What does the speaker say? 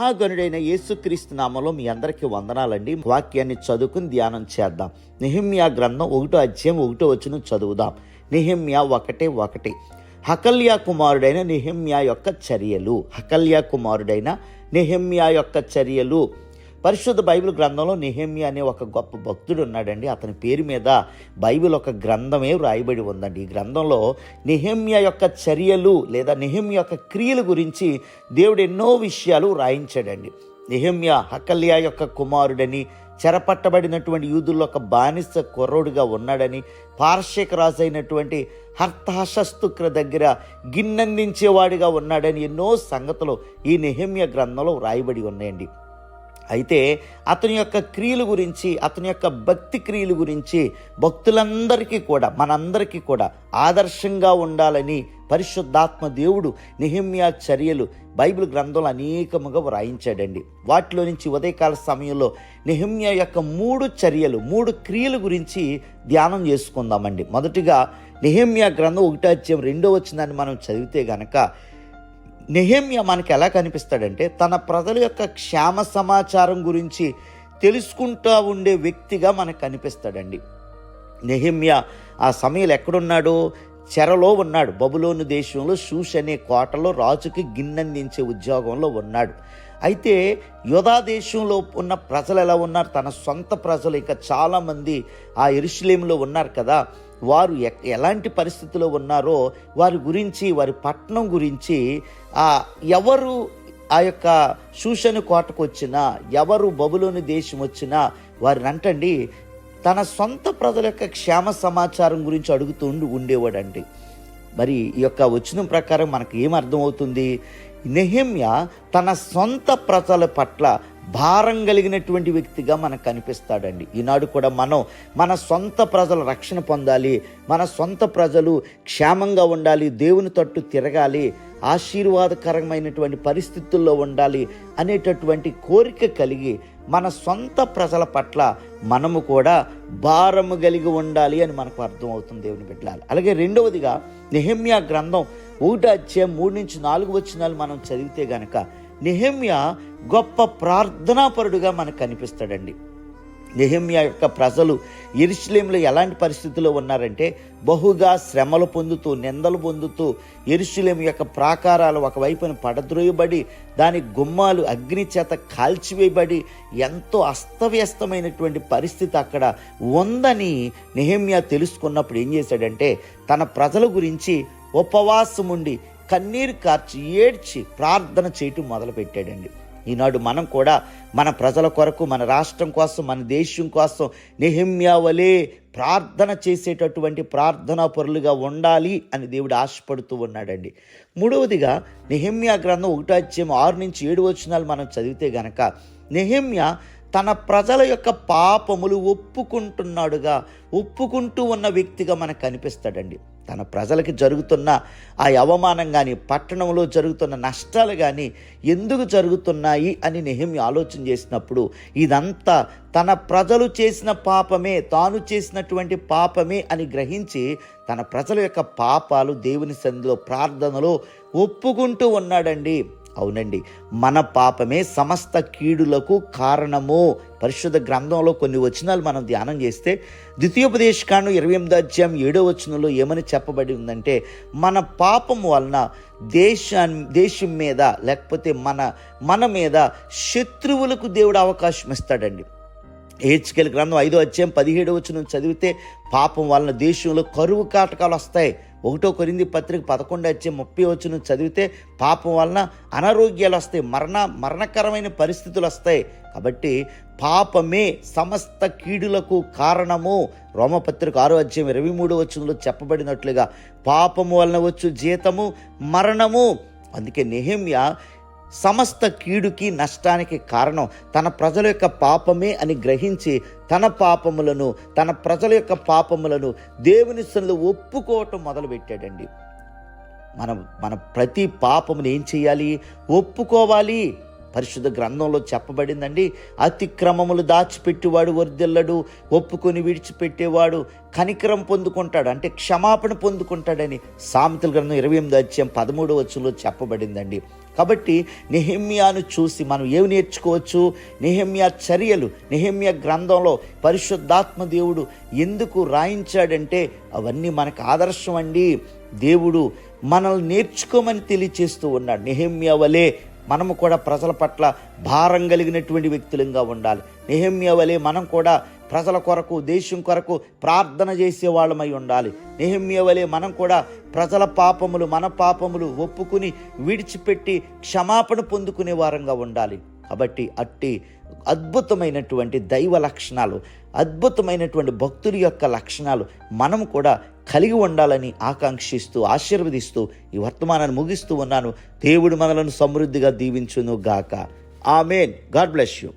మహాగణుడైన యేసుక్రీస్తు నామంలో మీ అందరికీ వందనాలండి. వాక్యాన్ని చదువుకుని ధ్యానం చేద్దాం. నిహిమ్యా గ్రంథం ఒకటో అధ్యాయం ఒకటో వచ్చిన చదువుదాం. నిహిమ్యా ఒకటే ఒకటి. హకల్యా కుమారుడైన నిహిమ్యా యొక్క చర్యలు. హకల్యా కుమారుడైన నిహిమ్యా యొక్క చర్యలు. పరిశుద్ధ బైబిల్ గ్రంథంలో నిహెమ్య అనే ఒక గొప్ప భక్తుడు ఉన్నాడండి. అతని పేరు మీద బైబిల్ ఒక గ్రంథమే రాయబడి ఉందండి. ఈ గ్రంథంలో నిహెమ్య యొక్క చర్యలు లేదా నిహెమ్య యొక్క క్రియల గురించి దేవుడు ఎన్నో విషయాలు రాయించాడండి నిహెమ్య హకల్యా యొక్క కుమారుడని చెరపట్టబడినటువంటి యూదుల్లో ఒక బానిస కుర్రోడుగా ఉన్నాడని పార్శ్విక రాజు అయినటువంటి హర్తహశస్తుక్ర దగ్గర గిన్నందించేవాడిగా ఉన్నాడని ఎన్నో సంగతులు ఈ నిహమ్య గ్రంథంలో రాయబడి ఉన్నాయండి. అయితే అతని యొక్క క్రియలు గురించి అతని యొక్క భక్తి క్రియలు గురించి భక్తులందరికీ కూడా మనందరికీ కూడా ఆదర్శంగా ఉండాలని పరిశుద్ధాత్మ దేవుడు నిహిమ్యా చర్యలు బైబిల్ గ్రంథంలో అనేకముగా వ్రాయించాడండి. వాటిలో నుంచి ఉదయకాల సమయంలో నిహిమ్యా యొక్క మూడు చర్యలు మూడు క్రియల గురించి ధ్యానం చేసుకుందామండి. మొదటిగా నిహిమ్య గ్రంథం ఒకటి అధ్యాయం రెండో వచ్చిందని మనం చదివితే గనక నెహెమ్య మనకి ఎలా కనిపిస్తాడంటే తన ప్రజల యొక్క క్షేమ సమాచారం గురించి తెలుసుకుంటూ ఉండే వ్యక్తిగా మనకు కనిపిస్తాడండి. నెహిమ్య ఆ సమయంలో ఎక్కడున్నాడు? చెరలో ఉన్నాడు. బబులోను దేశంలో షూష్ అనే కోటలో రాజుకి గిన్నందించే ఉద్యోగంలో ఉన్నాడు. అయితే యోధా దేశంలో ఉన్న ప్రజలు ఎలా ఉన్నారు? తన సొంత ప్రజలు ఇంకా చాలామంది ఆ ఎరుషులేంలో ఉన్నారు కదా. వారు ఎలాంటి పరిస్థితిలో ఉన్నారో వారి గురించి వారి పట్టణం గురించి ఆ ఎవరు ఆ యొక్క శూషను కోటకు వచ్చినా ఎవరు బబులోని దేశం వచ్చినా వారిని అంటండి తన సొంత ప్రజల యొక్క క్షేమ సమాచారం గురించి అడుగుతూ ఉండి ఉండేవాడండి. మరి ఈ యొక్క వచనం ప్రకారం మనకు ఏం అర్థమవుతుంది? నెహిమ్య తన సొంత ప్రజల పట్ల భారం కలిగినటువంటి వ్యక్తిగా మనకు కనిపిస్తాడండి. ఈనాడు కూడా మనం మన సొంత ప్రజల రక్షణ పొందాలి మన సొంత ప్రజలు క్షేమంగా ఉండాలి దేవుని తట్టు తిరగాలి ఆశీర్వాదకరమైనటువంటి పరిస్థితుల్లో ఉండాలి అనేటటువంటి కోరిక కలిగి మన సొంత ప్రజల పట్ల మనము కూడా భారము కలిగి ఉండాలి అని మనకు అర్థమవుతుంది దేవుని బిడ్డలాలి అలాగే రెండవదిగా నెహమ్యా గ్రంథం ఒకటి అధ్యాయం మూడు నుంచి నాలుగు వచ్చినాలు మనం చదివితే గనక నెహమ్య గొప్ప ప్రార్థనాపరుడుగా మనకు కనిపిస్తాడండి. నెహమ్యా యొక్క ప్రజలు ఎరుషులేంలో ఎలాంటి పరిస్థితుల్లో ఉన్నారంటే బహుగా శ్రమలు పొందుతూ నిందలు పొందుతూ ఎరుషులేం యొక్క ప్రాకారాలు ఒకవైపున పడద్రోయబడి దాని గుమ్మాలు అగ్ని చేత కాల్చివేయబడి ఎంతో అస్తవ్యస్తమైనటువంటి పరిస్థితి అక్కడ ఉందని నెహమ్యా తెలుసుకున్నప్పుడు ఏం చేశాడంటే తన ప్రజల గురించి ఉపవాసం ఉండి కన్నీరు కార్చి ఏడ్చి ప్రార్థన చేయటం మొదలుపెట్టాడండి. ఈనాడు మనం కూడా మన ప్రజల కొరకు మన రాష్ట్రం కోసం మన దేశం కోసం నెహమ్యా వలె ప్రార్థన చేసేటటువంటి ప్రార్థనా పరులుగా ఉండాలి అని దేవుడు ఆశపడుతూ ఉన్నాడండి. మూడవదిగా నెహమ్యా గ్రంథం ఒకటో అధ్యాయం ఆరు నుంచి ఏడు వచనాలు మనం చదివితే గనక నెహమ్యా తన ప్రజల యొక్క పాపములు ఒప్పుకుంటున్నాడుగా ఒప్పుకుంటూ ఉన్న వ్యక్తిగా మనకు కనిపిస్తాడండి. తన ప్రజలకి జరుగుతున్న ఆ అవమానం కానీ పట్టణంలో జరుగుతున్న నష్టాలు కానీ ఎందుకు జరుగుతున్నాయి అని నెహమి ఆలోచన చేసినప్పుడు ఇదంతా తన ప్రజలు చేసిన పాపమే తాను చేసినటువంటి పాపమే అని గ్రహించి తన ప్రజల యొక్క పాపాలు దేవుని సంధిలో ప్రార్థనలో ఒప్పుకుంటూ ఉన్నాడండి. అవునండి. మన పాపమే సమస్త కీడులకు కారణము. పరిశుద్ధ గ్రంథంలో కొన్ని వచనాలు మనం ధ్యానం చేస్తే ద్వితీయోపదేశకాండం ఇరవై ఎనిమిది అధ్యాయం ఏడో వచనంలో ఏమని చెప్పబడి ఉందంటే మన పాపం వలన దేశా దేశం మీద లేకపోతే మన మన మీద శత్రువులకు దేవుడు అవకాశం ఇస్తాడండి. హెచ్కెల్ గ్రంథం ఐదో అధ్యాయం పదిహేడు వచ్చిన చదివితే పాపం వలన దేశంలో కరువు కాటకాలు వస్తాయి. ఒకటో కొరింది పత్రిక పదకొండు అధ్యాయం ముప్పై వచనం చదివితే పాపం వలన అనారోగ్యాలు వస్తాయి మరణ మరణకరమైన పరిస్థితులు వస్తాయి. కాబట్టి పాపమే సమస్త కీడులకు కారణము. రోమపత్రిక ఆరో అధ్యాయం ఇరవై మూడు వచనంలో చెప్పబడినట్లుగా పాపము వలన వచ్చు జీతము మరణము. అందుకే నెహిమ్య సమస్త కీడుకి నష్టానికి కారణం తన ప్రజల యొక్క పాపమే అని గ్రహించి తన పాపములను తన ప్రజల యొక్క పాపములను దేవుని సన్నిధిలో ఒప్పుకోవటం మొదలుపెట్టాడండి. మనం మన ప్రతి పాపమును ఏం చేయాలి? ఒప్పుకోవాలి. పరిశుద్ధ గ్రంథంలో చెప్పబడిందండి అతిక్రమములు దాచిపెట్టేవాడు వర్దిల్లడు ఒప్పుకొని విడిచిపెట్టేవాడు కనికరం పొందుకుంటాడు అంటే క్షమాపణ పొందుకుంటాడని సామెతల గ్రంథం ఇరవై ఎనిమిది అధ్యాయం పదమూడు వచ్చులో చెప్పబడిందండి. కాబట్టి నెహమ్యాను చూసి మనం ఏమి నేర్చుకోవచ్చు? నెహమ్యా చర్యలు నెహమ్యా గ్రంథంలో పరిశుద్ధాత్మ దేవుడు ఎందుకు రాయించాడంటే అవన్నీ మనకు ఆదర్శం అండి. దేవుడు మనల్ని నేర్చుకోమని తెలియచేస్తూ ఉన్నాడు నెహమ్యా వలే మనము కూడా ప్రజల పట్ల భారం కలిగినటువంటి వ్యక్తులంగా ఉండాలి. నెహమ్యా వలె మనం కూడా ప్రజల కొరకు దేశం కొరకు ప్రార్థన చేసే వాళ్ళమై ఉండాలి. నెహమ్య వలె మనం కూడా ప్రజల పాపములు మన పాపములు ఒప్పుకుని విడిచిపెట్టి క్షమాపణ పొందుకునే వారంగా ఉండాలి. కాబట్టి అట్టి అద్భుతమైనటువంటి దైవ లక్షణాలు అద్భుతమైనటువంటి భక్తుల యొక్క లక్షణాలు మనం కూడా కలిగి ఉండాలని ఆకాంక్షిస్తూ ఆశీర్వదిస్తూ ఈ వర్తమానాన్ని ముగిస్తూ ఉన్నాను. దేవుడు మనలను సమృద్ధిగా దీవించును గాక ఆమెన్. God bless you.